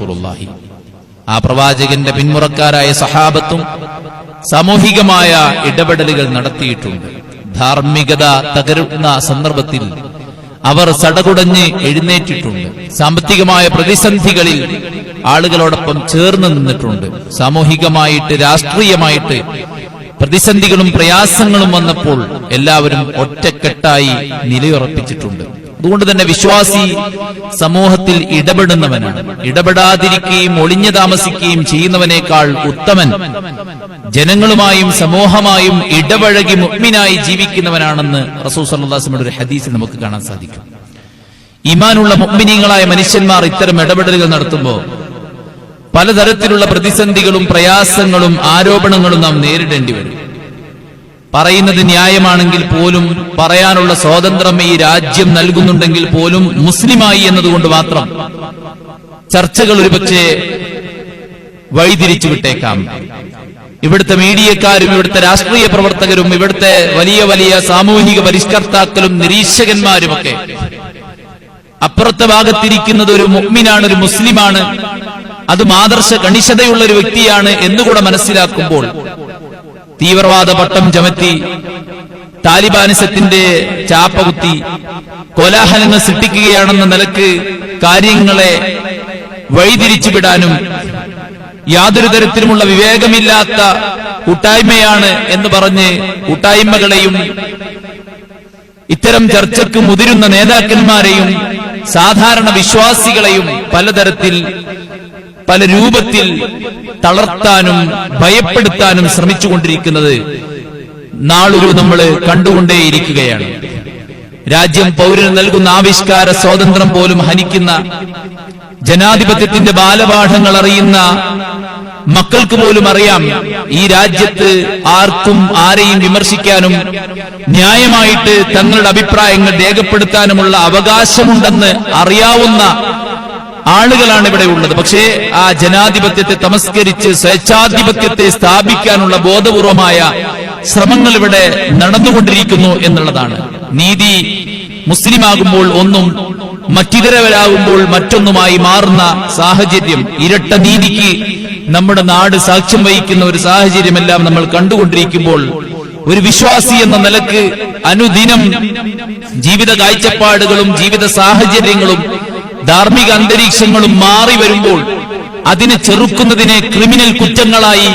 റസൂലുള്ളാഹി. ആ പ്രവാചകന്റെ പിന്മുറക്കാരായ സഹാബത്തും സാമൂഹികമായ ഇടപെടലുകൾ നടത്തിയിട്ടുണ്ട്. ധാർമ്മികത തകരുന്ന സന്ദർഭത്തിൽ അവർ സടകുടഞ്ഞ് എഴുന്നേറ്റിട്ടുണ്ട്. സാമ്പത്തികമായ പ്രതിസന്ധികളിൽ ആളുകളോടൊപ്പം ചേർന്ന് നിന്നിട്ടുണ്ട്. സാമൂഹികമായിട്ട് രാഷ്ട്രീയമായിട്ട് പ്രതിസന്ധികളും പ്രയാസങ്ങളും വന്നപ്പോൾ എല്ലാവരും ഒറ്റക്കെട്ടായി നിലയുറപ്പിച്ചിട്ടുണ്ട്. അതുകൊണ്ട് തന്നെ വിശ്വാസി സമൂഹത്തിൽ ഇടപെടുന്നവനാണ്. ഇടപെടാതിരിക്കുകയും ഒളിഞ്ഞു താമസിക്കുകയും ചെയ്യുന്നവനേക്കാൾ ഉത്തമൻ. ജനങ്ങളുമായും സമൂഹമായും ഇടപഴകി മുഗ്മിനായി ജീവിക്കുന്നവനാണെന്ന് റസൂൽ സല്ലാസ്മയുടെ ഒരു ഹദീസിൽ നമുക്ക് കാണാൻ സാധിക്കും. ഇമാനുള്ള മുഗ്മിനീങ്ങളായ മനുഷ്യന്മാർ ഇത്തരം ഇടപെടലുകൾ നടത്തുമ്പോൾ പലതരത്തിലുള്ള പ്രതിസന്ധികളും പ്രയാസങ്ങളും ആരോപണങ്ങളും നാം നേരിടേണ്ടി വരും. പറയുന്നത് ന്യായമാണെങ്കിൽ പോലും പറയാനുള്ള സ്വാതന്ത്ര്യം ഈ രാജ്യം നൽകുന്നുണ്ടെങ്കിൽ പോലും മുസ്ലിമായി എന്നതുകൊണ്ട് മാത്രം. ചർച്ചകൾ ഒരുപക്ഷെ വഴിതിരിച്ചു വിട്ടേക്കാം. ഇവിടുത്തെ മീഡിയക്കാരും ഇവിടുത്തെ രാഷ്ട്രീയ പ്രവർത്തകരും ഇവിടുത്തെ വലിയ വലിയ സാമൂഹിക പരിഷ്കർത്താക്കളും നിരീക്ഷകന്മാരുമൊക്കെ അപ്പുറത്തെ ഭാഗത്തിരിക്കുന്നത് ഒരു മുഗ്മിനാണ് ഒരു മുസ്ലിമാണ് അത് മാദർശ കണിശതയുള്ള ഒരു വ്യക്തിയാണ് എന്നുകൂടെ മനസ്സിലാക്കുമ്പോൾ തീവ്രവാദ പട്ടം ചമത്തി താലിബാനിസത്തിന്റെ ചാപ്പകുത്തി കോലാഹലങ്ങൾ സൃഷ്ടിക്കുകയാണെന്ന നിലയ്ക്ക് കാര്യങ്ങളെ വഴിതിരിച്ചു വിടാനും യാതൊരു തരത്തിലുമുള്ള വിവേകമില്ലാത്ത കൂട്ടായ്മയാണ് എന്ന് പറഞ്ഞ് കൂട്ടായ്മകളെയും ഇത്തരം ചർച്ചയ്ക്ക് മുതിരുന്ന നേതാക്കന്മാരെയും സാധാരണ വിശ്വാസികളെയും പലതരത്തിൽ പല രൂപത്തിൽ തളർത്താനും ഭയപ്പെടുത്താനും ശ്രമിച്ചുകൊണ്ടിരിക്കുന്നത് നാളൊരു നമ്മൾ കണ്ടുകൊണ്ടേയിരിക്കുകയാണ്. രാജ്യം പൗരന് നൽകുന്ന ആവിഷ്കാര സ്വാതന്ത്ര്യം പോലും ഹനിക്കുന്ന ജനാധിപത്യത്തിന്റെ ബാലപാഠങ്ങൾ അറിയുന്ന മക്കൾക്ക് പോലും അറിയാം. ഈ രാജ്യത്ത് ആർക്കും ആരെയും വിമർശിക്കാനും ന്യായമായിട്ട് തങ്ങളുടെ അഭിപ്രായങ്ങൾ രേഖപ്പെടുത്താനുമുള്ള അവകാശമുണ്ടെന്ന് അറിയാവുന്ന ആളുകളാണ് ഇവിടെ ഉള്ളത്. പക്ഷേ ആ ജനാധിപത്യത്തെ തമസ്കരിച്ച് സ്വേച്ഛാധിപത്യത്തെ സ്ഥാപിക്കാനുള്ള ബോധപൂർവമായ ശ്രമങ്ങൾ ഇവിടെ നടന്നുകൊണ്ടിരിക്കുന്നു എന്നുള്ളതാണ്. നീതി മുസ്ലിമാകുമ്പോൾ ഒന്നും മറ്റിതരവരാകുമ്പോൾ മറ്റൊന്നുമായി മാറുന്ന സാഹചര്യം ഇരട്ട നീതിക്ക് നമ്മുടെ നാട് സാക്ഷ്യം വഹിക്കുന്ന ഒരു സാഹചര്യമെല്ലാം നമ്മൾ കണ്ടുകൊണ്ടിരിക്കുമ്പോൾ ഒരു വിശ്വാസി എന്ന നിലയ്ക്ക് അനുദിനം ജീവിത കാഴ്ചപ്പാടുകളും ജീവിത സാഹചര്യങ്ങളും ധാർമ്മിക അന്തരീക്ഷങ്ങളും മാറി വരുമ്പോൾ അതിനെ ചെറുക്കുന്നതിനെ ക്രിമിനൽ കുറ്റങ്ങളായി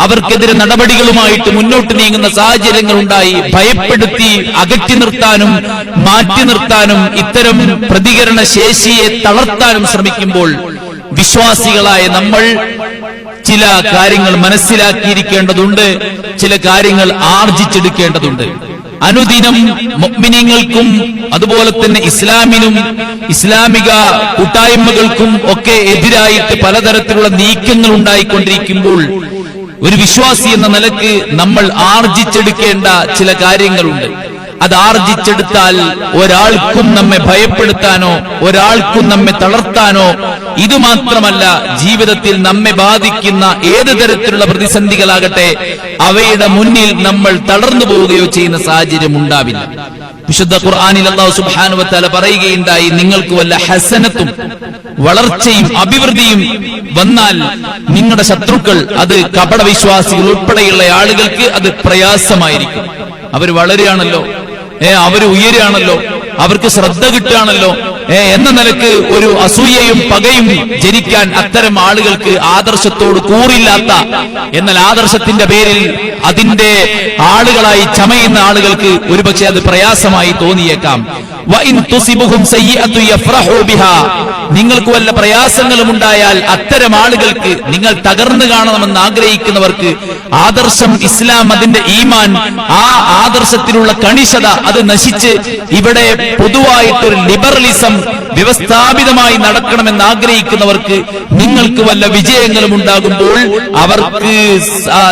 അവർക്കെതിരെ നടപടികളുമായിട്ട് മുന്നോട്ട് നീങ്ങുന്ന സാഹചര്യങ്ങൾ ഉണ്ടായി ഭയപ്പെടുത്തി അകറ്റി നിർത്താനും മാറ്റി നിർത്താനും ഇത്തരം പ്രതികരണ ശേഷിയെ തളർത്താനും ശ്രമിക്കുമ്പോൾ വിശ്വാസികളായ നമ്മൾ ചില കാര്യങ്ങൾ മനസ്സിലാക്കിയിരിക്കേണ്ടതുണ്ട് ചില കാര്യങ്ങൾ ആർജിച്ചെടുക്കേണ്ടതുണ്ട്. അനുദിനം മുഅ്മിനീങ്ങൾക്കും അതുപോലെ തന്നെ ഇസ്ലാമിനും ഇസ്ലാമിക കൂട്ടായ്മകൾക്കും ഒക്കെ എതിരായിട്ട് പലതരത്തിലുള്ള നീക്കങ്ങൾ ഉണ്ടായിക്കൊണ്ടിരിക്കുമ്പോൾ ഒരു വിശ്വാസി എന്ന നിലയ്ക്ക് നമ്മൾ ആർജിച്ചെടുക്കേണ്ട ചില കാര്യങ്ങളുണ്ട്. അത് ആർജിച്ചെടുത്താൽ ഒരാൾക്കും നമ്മെ ഭയപ്പെടുത്താനോ ഒരാൾക്കും നമ്മെ തളർത്താനോ ഇത് മാത്രമല്ല ജീവിതത്തിൽ നമ്മെ ബാധിക്കുന്ന ഏത് തരത്തിലുള്ള പ്രതിസന്ധികളാകട്ടെ അവയുടെ മുന്നിൽ നമ്മൾ തളർന്നു പോവുകയോ ചെയ്യുന്ന സാഹചര്യം ഉണ്ടാവില്ല. വിശുദ്ധ ഖുർആാനിൽ അള്ളാഹു സുബാനുവത്താല പറയുകയുണ്ടായി നിങ്ങൾക്ക് വല്ല ഹസനത്തും വളർച്ചയും അഭിവൃദ്ധിയും വന്നാൽ നിങ്ങളുടെ ശത്രുക്കൾ അത് കപട വിശ്വാസികൾ ഉൾപ്പെടെയുള്ള ആളുകൾക്ക് അത് പ്രയാസമായിരിക്കും. അവർ വളരുകയാണല്ലോ. ഏ അവർ ഉയരുകയാണല്ലോ. അവർക്ക് ശ്രദ്ധ കിട്ടുകയാണല്ലോ. ഏ എന്ന നിലയ്ക്ക് ഒരു അസൂയയും പകയും ജനിക്കാൻ അത്തരം ആളുകൾക്ക് ആദർശത്തോട് കൂറില്ലാത്ത എന്നാൽ ആദർശത്തിന്റെ പേരിൽ അതിന്റെ ആളുകളായി ചമയുന്ന ആളുകൾക്ക് ഒരുപക്ഷെ അത് പ്രയാസമായി തോന്നിയേക്കാം. നിങ്ങൾക്ക് വല്ല പ്രയാസങ്ങളും ഉണ്ടായാൽ അത്തരം ആളുകൾക്ക് നിങ്ങൾ തകർന്നു കാണണമെന്ന് ആഗ്രഹിക്കുന്നവർക്ക് ആദർശം ഇസ്ലാം അതിന്റെ ഈമാൻ ആ ആദർശത്തിലുള്ള കണിശത അത് നശിച്ച് ഇവിടെ പൊതുവായിട്ടൊരു ലിബറലിസം വ്യവസ്ഥാപിതമായി നടക്കണമെന്ന് ആഗ്രഹിക്കുന്നവർക്ക് നിങ്ങൾക്ക് വല്ല വിജയങ്ങളും ഉണ്ടാകുമ്പോൾ അവർക്ക്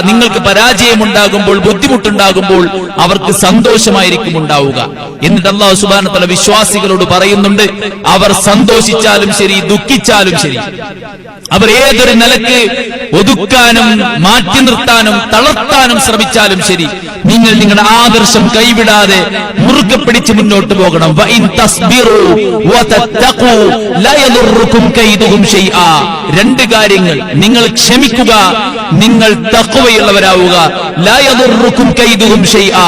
നിങ്ങൾക്ക് പരാജയമുണ്ടാകുമ്പോൾ ബുദ്ധിമുട്ടുണ്ടാകുമ്പോൾ അവർക്ക് സന്തോഷമായിരിക്കും ഉണ്ടാവുക. എന്നിട്ട് അള്ളാഹു സുബാനത്തല വിശ്വാസികളോട് പറയുന്നുണ്ട് അവർ സന്തോഷിച്ചാലും ശരി ദുഃഖിച്ചാലും ശരി. അവർ ഏതൊരു നിലയ്ക്ക് ഒതുക്കാനും മാറ്റി നിർത്താനും തളർത്താനും ശ്രമിച്ചാലും ശരി. നിങ്ങൾ നിങ്ങളുടെ ആദർശം കൈവിടാതെ മുറുകെ പിടിച്ച് മുന്നോട്ട് പോകണം. രണ്ട് കാര്യങ്ങൾ. നിങ്ങൾ ക്ഷമിക്കുക നിങ്ങൾ തക്കുവയുള്ളവരാവുക ലയതുറുക്കും കൈതുകും ശൈആ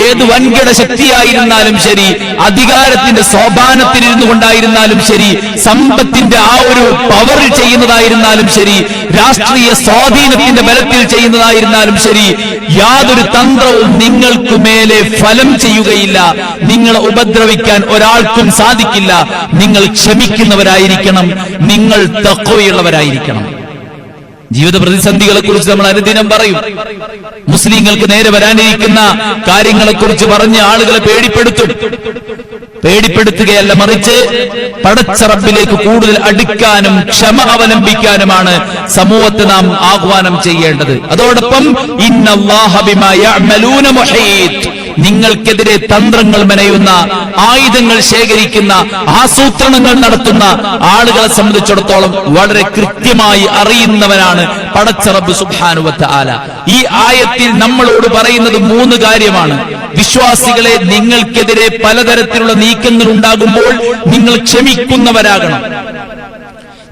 ഏത് വൻകിട ശക്തിയായിരുന്നാലും ശരി അധികാരത്തിന്റെ സോപാനത്തിലിരുന്നു കൊണ്ടായിരുന്നാലും ശരി സമ്പത്തിന്റെ ആ ഒരു പവറിൽ ചെയ്യുന്നതായിരുന്നാലും ശരി രാഷ്ട്രീയ സ്വാധീനത്തിന്റെ ബലത്തിൽ ചെയ്യുന്നതായിരുന്നാലും ശരി യാതൊരു തന്ത്രവും നിങ്ങൾക്ക് മേലെ ഫലം ചെയ്യുകയില്ല. നിങ്ങളെ ഉപദ്രവിക്കാൻ ഒരാൾക്കും സാധിക്കില്ല. നിങ്ങൾ ക്ഷമിക്കുന്നവരായിരിക്കണം. നിങ്ങൾ തക്കവയുള്ളവരായിരിക്കണം ജീവിത പ്രതിസന്ധികളെ കുറിച്ച് നമ്മൾ അനുദിനം പറയും. മുസ്ലിങ്ങൾക്ക് നേരെ വരാനിരിക്കുന്ന കാര്യങ്ങളെ കുറിച്ച് പറഞ്ഞ് ആളുകളെ പേടിപ്പെടുത്തും. പേടിപ്പെടുത്തുകയല്ല മറിച്ച് പടച്ചറപ്പിലേക്ക് കൂടുതൽ അടുക്കാനും ക്ഷമ അവലംബിക്കാനുമാണ് സമൂഹത്തെ നാം ആഹ്വാനം ചെയ്യേണ്ടത്. അതോടൊപ്പം ഇന്നല്ലാഹബിമായ നിങ്ങൾക്കെതിരെ തന്ത്രങ്ങൾ മെനയുന്ന ആയുധങ്ങൾ ശേഖരിക്കുന്ന ആസൂത്രണങ്ങൾ നടത്തുന്ന ആളുകളെ സംബന്ധിച്ചിടത്തോളം വളരെ കൃത്യമായി അറിയുന്നവനാണ് പടച്ചറബ് സുബാനുവത്ത ആല ഈ ആയത്തിൽ നമ്മളോട് പറയുന്നത് മൂന്ന് കാര്യമാണ്. വിശ്വാസികളെ നിങ്ങൾക്കെതിരെ പലതരത്തിലുള്ള നീക്കങ്ങൾ ഉണ്ടാകുമ്പോൾ നിങ്ങൾ ക്ഷമിക്കുന്നവരാകണം.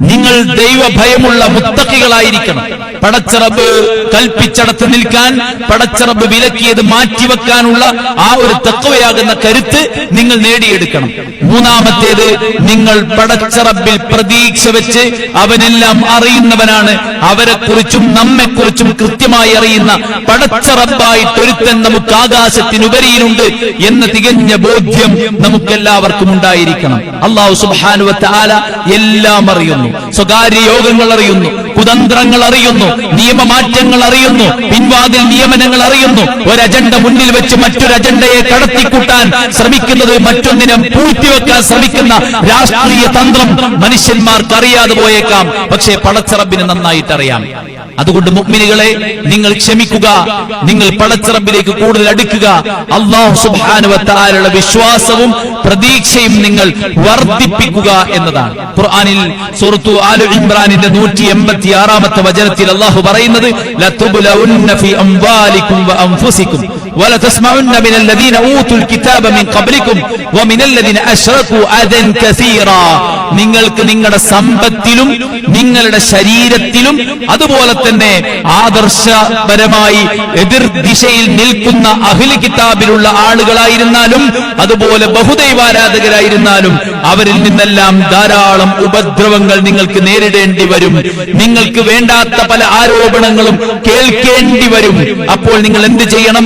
നിങ്ങൾ ദൈവഭയമുള്ള മുത്തക്കികളായിരിക്കണം. പടച്ചറബ് കൽപ്പിച്ചടത്ത് നിൽക്കാൻ പടച്ചറബ് വിലക്കിയത് മാറ്റിവെക്കാനുള്ള ആ ഒരു തക്കവയാകുന്ന കരുത്ത് നിങ്ങൾ നേടിയെടുക്കണം. മൂന്നാമത്തേത് നിങ്ങൾ പടച്ചറബിൽ പ്രതീക്ഷ വെച്ച് അവനെല്ലാം അറിയുന്നവനാണ്. അവരെക്കുറിച്ചും നമ്മെക്കുറിച്ചും കൃത്യമായി അറിയുന്ന പടച്ചറബായിട്ടൊരുത്തൻ നമുക്ക് ആകാശത്തിനുപരിയിലുണ്ട് എന്ന തികഞ്ഞ ബോധ്യം നമുക്കെല്ലാവർക്കും ഉണ്ടായിരിക്കണം. അള്ളാഹു സുബാനുവത്ത ആല എല്ലാം അറിയുന്നു. സ്വകാര്യ യോഗങ്ങൾ അറിയുന്നു. കുതന്ത്രങ്ങൾ അറിയുന്നു. നിയമമാറ്റങ്ങൾ അറിയുന്നു. പിൻവാതിൽ നിയമനങ്ങൾ അറിയുന്നു. ഒരു അജണ്ട മുന്നിൽ വെച്ച് മറ്റൊരു അജണ്ടയെ കടത്തിക്കൂട്ടാൻ ശ്രമിക്കുന്നത് മറ്റൊന്നിനെ പൂഴ്ത്തിവെക്കാൻ ശ്രമിക്കുന്ന രാഷ്ട്രീയ തന്ത്രം മനുഷ്യന്മാർക്ക് അറിയാതെ പോയേക്കാം. പക്ഷേ പടച്ചറബിന് നന്നായിട്ട് അറിയാം അതുകൊണ്ട് മുഗ്മിനികളെ നിങ്ങൾ ക്ഷമിക്കുക. നിങ്ങൾ പടച്ചിറമ്പിലേക്ക് കൂടുതൽ അടുക്കുക. അള്ളാഹു സുബാനുവത്താലുള്ള വിശ്വാസവും പ്രതീക്ഷയും നിങ്ങൾ വർദ്ധിപ്പിക്കുക എന്നതാണ്. ഖുർആാനിൽ സുഹൃത്തു ആലു ഇമ്രാനിന്റെ നൂറ്റി എൺപത്തി ആറാമത്തെ വചനത്തിൽ അള്ളാഹു പറയുന്നത് ലതുബ്ലഉന്ന ഫി അംവാലിക്കും വഅൻഫുസിക്കും ولتسمعن من الذين اوتوا الكتاب من قبلكم ومن الذين اشركوا اذى كثيرا നിങ്ങൾക്ക് നിങ്ങളുടെ സമ്പത്തിലും നിങ്ങളുടെ ശരീരത്തിലും അതുപോലെ തന്നെ ആദർശപരമായി എതിർ ദിശയിൽ നിൽക്കുന്ന അഹിൽ കിതാബിലുള്ള ആളുകളായിരുന്നാലും അതുപോലെ ബഹുദൈവാരാധകരായിരുന്നാലും അവരിൽ നിന്നെല്ലാം ധാരാളം ഉപദ്രവങ്ങൾ നിങ്ങൾക്ക് നേരിടേണ്ടി വരും നിങ്ങൾക്ക് വേണ്ടാത്ത പല ആരോപണങ്ങളും കേൾക്കേണ്ടി വരും അപ്പോൾ നിങ്ങൾ എന്ത് ചെയ്യണം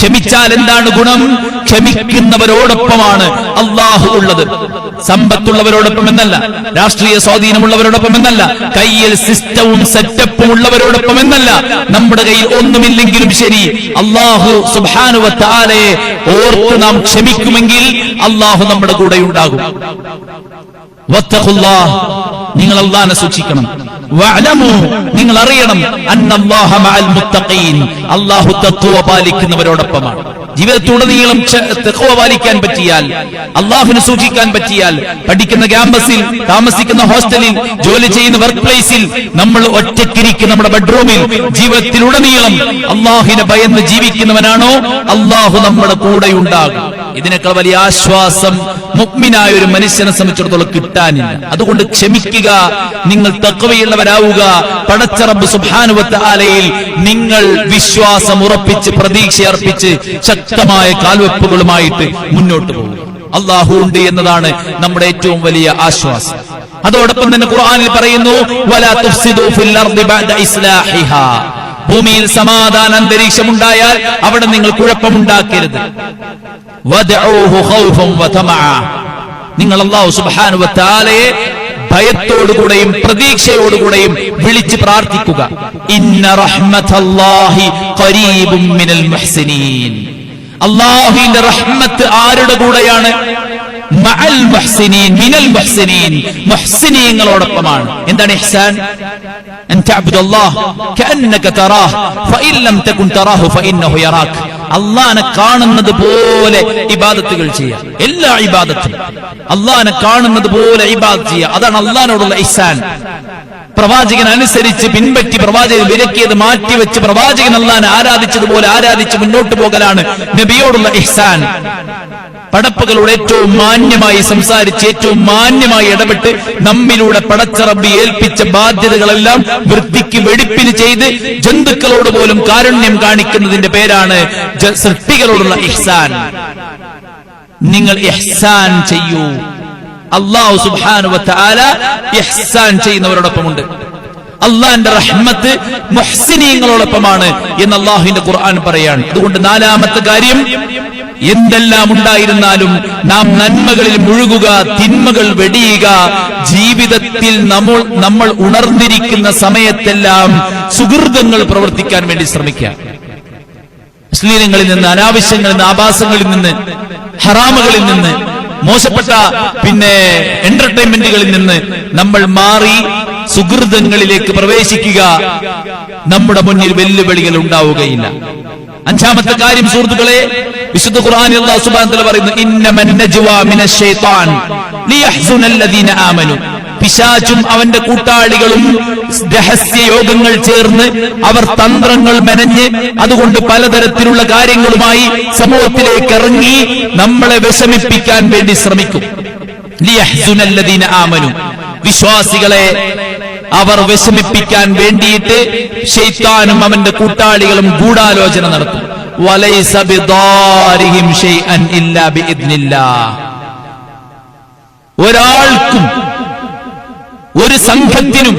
ക്ഷമിച്ചാൽ എന്താണ് ഗുണം? ക്ഷമിക്കുന്നവരോടൊപ്പമാണ് അള്ളാഹു ഉള്ളത്. സമ്പത്തുള്ളവരോടൊപ്പം എന്നല്ല രാഷ്ട്രീയ സ്വാധീനമുള്ളവരോടൊപ്പം എന്നല്ല കയ്യിൽ സിസ്റ്റവും സെറ്റപ്പും ഉള്ളവരോടൊപ്പം എന്നല്ല നമ്മുടെ കയ്യിൽ ഒന്നുമില്ലെങ്കിലും ശരി അള്ളാഹു സുബാനുവ താലയെ ഓർത്ത് നാം ക്ഷമിക്കുമെങ്കിൽ അള്ളാഹു നമ്മുടെ കൂടെ ഉണ്ടാകും നിങ്ങൾ അള്ളാഹനെ സൂക്ഷിക്കണം. നിങ്ങൾ അറിയണം അന്നല്ലാഹ മഅൽ മുത്തഖീൻ. അല്ലാഹു തഖ്വ പാലിക്കുന്നവരോടൊപ്പമാണ്. ജീവിതത്തിലുടനീളം തെക്കുവ പാലിക്കാൻ പറ്റിയാൽ അള്ളാഹുവിനെ സൂക്ഷിക്കാൻ പറ്റിയാൽ പഠിക്കുന്ന ക്യാമ്പസിൽ താമസിക്കുന്ന ഹോസ്റ്റലിൽ ജോലി ചെയ്യുന്ന വർക്ക് പ്ലേസിൽ നമ്മൾ ഒറ്റക്കിരിക്കുന്ന നമ്മുടെ ബെഡ്റൂമിൽ ജീവിതത്തിലുടനീളം അള്ളാഹുവിനെ ഭയന്ന് ജീവിക്കുന്നവനാണോ? അള്ളാഹു നമ്മുടെ കൂടെ ഉണ്ടാകും ഇതിനേക്കാൾ വലിയ ആശ്വാസം മുഗ്മിനായ ഒരു മനുഷ്യനെ സംബന്ധിച്ചിടത്തോളം കിട്ടാനില്ല. അതുകൊണ്ട് ക്ഷമിക്കുക നിങ്ങൾ തക്കവയുള്ളവരാവുക പടച്ചറബ് സുഭാനുവത്ത് ആലയിൽ നിങ്ങൾ വിശ്വാസം ഉറപ്പിച്ച് പ്രതീക്ഷ അർപ്പിച്ച് ശക്തമായ കാൽവെപ്പുകളുമായിട്ട് മുന്നോട്ട് പോകും. അള്ളാഹു ഉണ്ട് എന്നതാണ് നമ്മുടെ ഏറ്റവും വലിയ ആശ്വാസം. അതോടൊപ്പം തന്നെ ഖുർആനിൽ പറയുന്നു. ഭൂമിയിൽ സമാധാന അന്തരീക്ഷം ഉണ്ടായാൽ അവിടെ നിങ്ങൾ കുഴപ്പമുണ്ടാക്കരുത്. നിങ്ങൾ അള്ളാഹു സുബാനു വതആലയെ ഭയത്തോടുകൂടെയും പ്രതീക്ഷയോടുകൂടെയും വിളിച്ച് പ്രാർത്ഥിക്കുക. ഇന്ന റഹ്മത്തല്ലാഹി ഖരീബും മിനൽ മുഹ്സിനീൻ. അള്ളാഹുവിന്റെ റഹ്മത്ത് ആരുടെ കൂടെയാണ്? മിനൽ മുഹ്സിനീങ്ങളോടൊപ്പമാണ്. എന്താണ് ഇഹ്സാൻ? അള്ളാനെ കാണുന്നത് പോലെ ഇബാദത്തുകൾ ചെയ്യുക എല്ലാ ഇബാദത്തും. അള്ളാനെ കാണുന്നത് പോലെ ഇബാദത്ത് ചെയ്യുക അതാണ് അള്ളഹാനോടുള്ള ഇഹ്സാൻ. പ്രവാചകൻ അനുസരിച്ച് പിൻപറ്റി പ്രവാചകൻ വിലക്കിയത് മാറ്റിവെച്ച് പ്രവാചകൻ അല്ലാൻ ആരാധിച്ചതുപോലെ ആരാധിച്ച് മുന്നോട്ട് പോകലാണ് നബിയോടുള്ള ഇഹ്സാൻ. പടപ്പുകളോട് ഏറ്റവും മാന്യമായി സംസാരിച്ച് ഏറ്റവും മാന്യമായി ഇടപെട്ട് നമ്മിലൂടെ പടച്ചറബി ഏൽപ്പിച്ച ബാധ്യതകളെല്ലാം വൃത്തിക്ക് വെടിപ്പിന് ചെയ്ത് ജന്തുക്കളോട് പോലും കാരുണ്യം കാണിക്കുന്നതിന്റെ പേരാണ് സൃഷ്ടികളോടുള്ള ഇഹ്സാൻ. നിങ്ങൾ ഇഹ്സാൻ ചെയ്യൂ. അള്ളാഹു സുബ്ഹാനഹു വതആല ഇഹ്സാൻ ചെയ്യുന്നവരോടൊപ്പമുണ്ട്. അള്ളാന്റെ റഹ്മത്ത് മുഹ്സിനീയങ്ങളോടൊപ്പമാണ് എന്ന് അള്ളാഹുവിന്റെ ഖുർആൻ പറയാണ്. അതുകൊണ്ട് നാലാമത്തെ കാര്യം എന്തെല്ലാം ഉണ്ടായിരുന്നാലും നാം നന്മകളിൽ മുഴുകുക തിന്മകൾ വെടിയുക ജീവിതത്തിൽ നമ്മൾ നമ്മൾ ഉണർന്നിരിക്കുന്ന സമയത്തെല്ലാം സുഹൃതങ്ങൾ പ്രവർത്തിക്കാൻ വേണ്ടി ശ്രമിക്കുക. മുസ്ലിങ്ങളിൽ നിന്ന് അനാവശ്യങ്ങളിൽ നിന്ന് ആഭാസങ്ങളിൽ നിന്ന് ഹറാമുകളിൽ നിന്ന് മോശപ്പെട്ട പിന്നെ എന്റർടൈൻമെന്റുകളിൽ നിന്ന് നമ്മൾ മാറി സുഹൃതങ്ങളിലേക്ക് പ്രവേശിക്കുക നമ്മുടെ മുന്നിൽ വെല്ലുവിളികൾ ഉണ്ടാവുകയില്ല. അഞ്ചാമത്തെ കാര്യം സുഹൃത്തുക്കളെ വിശുദ്ധ ഖുർആൻ അല്ലാഹു സുബ്ഹാനഹു വ തആല പറയുന്നു ഇന്നമൻ നജ്വാ മിനശ് ശൈത്താൻ ലിയഹ്സുനല്ലദീന ആമനു. പിശാചും അവന്റെ കൂട്ടാളികളും രഹസ്യ യോഗങ്ങൾ ചേർന്ന് അവർ തന്ത്രങ്ങൾ മെനഞ്ഞ് അതുകൊണ്ട് പലതരത്തിലുള്ള കാര്യങ്ങളുമായി സമൂഹത്തിലേക്ക് ഇറങ്ങി നമ്മളെ വിഷമിപ്പിക്കാൻ വേണ്ടി ശ്രമിക്കും. ആമനു. വിശ്വാസികളെ അവർ വിഷമിപ്പിക്കാൻ വേണ്ടിയിട്ട് ഷെയ്ത്താനും അവന്റെ കൂട്ടാളികളും ഗൂഢാലോചന നടത്തും. ഒരാൾക്കും ഒരു സംഘത്തിനും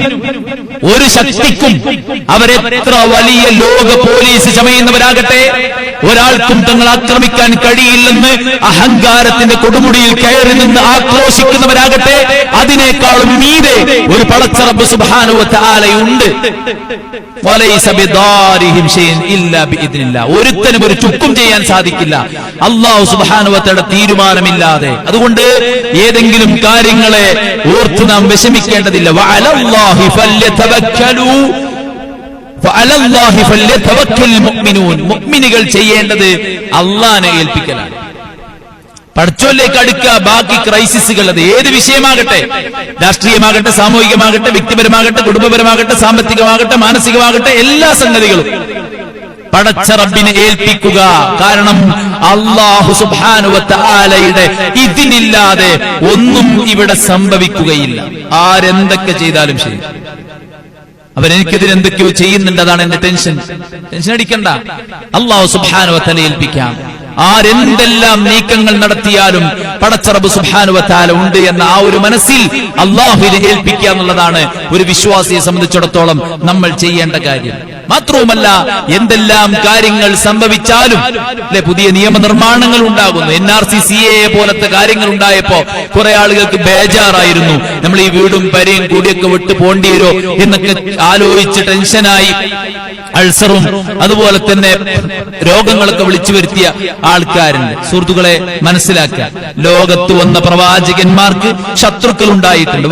ഒരു ശക്തിക്കും അവരെത്ര വലിയ ലോക പോലീസ് ചമയുന്നവരാകട്ടെ? ഒരാൾക്കും തങ്ങൾ ആക്രമിക്കാൻ കഴിയില്ലെന്ന് അഹങ്കാരത്തിന്റെ കൊടുമുടിയിൽ കയറി നിന്ന് ആക്രോശിക്കുന്നവരാകട്ടെ? അതിനേക്കാളും മീതെ ഒരു പളച്ചറബ് സുബാനുവത്ത ആലയുണ്ട്. ഒരുത്തനും ഒരു ചുക്കും ചെയ്യാൻ സാധിക്കില്ല. അള്ളാഹു സുബാനുവത്തയുടെ തീരുമാനമില്ലാതെ. അതുകൊണ്ട് ഏതെങ്കിലും കാര്യങ്ങളെ ഓർത്ത് നാം വിഷമിക്കേണ്ടതില്ല മുഅ്മിനൂൻ. മുഅ്മിനുകൾ ചെയ്യേണ്ടത് അള്ളാനെ ഏൽപ്പിക്കലാണ്. പഠിച്ചോലേക്ക് അടുക്കുക ബാക്കി ക്രൈസിസുകൾ അത് ഏത് വിഷയമാകട്ടെ? രാഷ്ട്രീയമാകട്ടെ സാമൂഹികമാകട്ടെ വ്യക്തിപരമാകട്ടെ കുടുംബപരമാകട്ടെ സാമ്പത്തികമാകട്ടെ മാനസികമാകട്ടെ എല്ലാ സംഗതികളും. പടച്ച റബ്ബിനെ ഏൽപ്പിക്കുക. കാരണം അള്ളാഹു സുബാനുവത്ത ഇതിനില്ലാതെ ഒന്നും ഇവിടെ സംഭവിക്കുകയില്ല. ആരെന്തൊക്കെ ചെയ്താലും ശരി. അവരെനിക്കെതിരെ എന്തൊക്കെയോ ചെയ്യുന്നുണ്ട്. അതാണ് എന്റെ ടെൻഷൻ. ടെൻഷൻ അടിക്കണ്ട. അള്ളാഹു സുബാനുവത്തല ഏൽപ്പിക്കാം. ആരെന്തെല്ലാം നീക്കങ്ങൾ നടത്തിയാലും പടച്ചറബ് സുഹാനുവത്താല ഉണ്ട് എന്ന ആ ഒരു മനസ്സിൽ അള്ളാഹുവിനെ ഏൽപ്പിക്കുക എന്നുള്ളതാണ് ഒരു വിശ്വാസിയെ സംബന്ധിച്ചിടത്തോളം നമ്മൾ ചെയ്യേണ്ട കാര്യം. മാത്രവുമല്ല എന്തെല്ലാം കാര്യങ്ങൾ സംഭവിച്ചാലും അല്ലെ പുതിയ നിയമനിർമ്മാണങ്ങൾ ഉണ്ടാകുന്നു. N R C C A പോലത്തെ കാര്യങ്ങൾ ഉണ്ടായപ്പോ കുറെ ആളുകൾക്ക് ബേജാറായിരുന്നു. നമ്മൾ ഈ വീടും പരയും കൂടിയൊക്കെ വിട്ടു പോണ്ടി വരുമോ എന്നൊക്കെ ആലോചിച്ച് ടെൻഷനായി. അൾസറും അതുപോലെ തന്നെ രോഗങ്ങളൊക്കെ വിളിച്ചു വരുത്തിയ ആൾക്കാരുണ്ട് സുഹൃത്തുക്കളെ മനസ്സിലാക്കുക. ലോകത്ത് വന്ന പ്രവാചകന്മാർക്ക് ശത്രുക്കൾ ഉണ്ടായിട്ടുണ്ട്